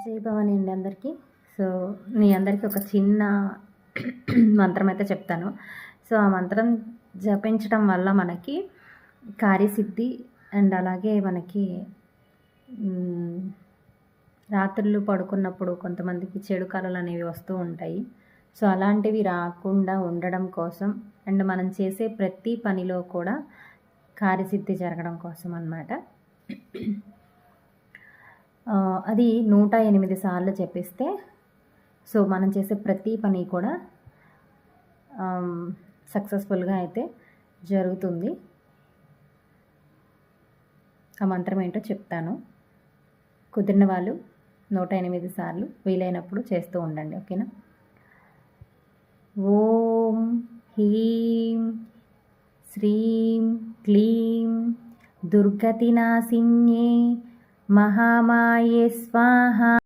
జై భవాని అండి అందరికీ. సో మీ అందరికీ ఒక చిన్న మంత్రం అయితే చెప్తాను. సో ఆ మంత్రం జపించడం వల్ల మనకి కార్యసిద్ధి అండ్ అలాగే మనకి రాత్రులు పడుకున్నప్పుడు కొంతమందికి చెడు కళలు అనేవి వస్తూ ఉంటాయి. సో అలాంటివి రాకుండా ఉండడం కోసం అండ్ మనం చేసే ప్రతి పనిలో కూడా కార్యసిద్ధి జరగడం కోసం అన్నమాట. అది నూట ఎనిమిది సార్లు చెప్పిస్తే సో మనం చేసే ప్రతి పని కూడా సక్సెస్ఫుల్గా అయితే జరుగుతుంది. ఆ మంత్రం ఏంటో చెప్తాను. కుదిరిన వాళ్ళు నూట ఎనిమిది సార్లు వీలైనప్పుడు చేస్తూ ఉండండి ఓకేనా? ఓం హ్రీం శ్రీం క్లీం దుర్గతినాశిన్యే महामाये स्वाहा।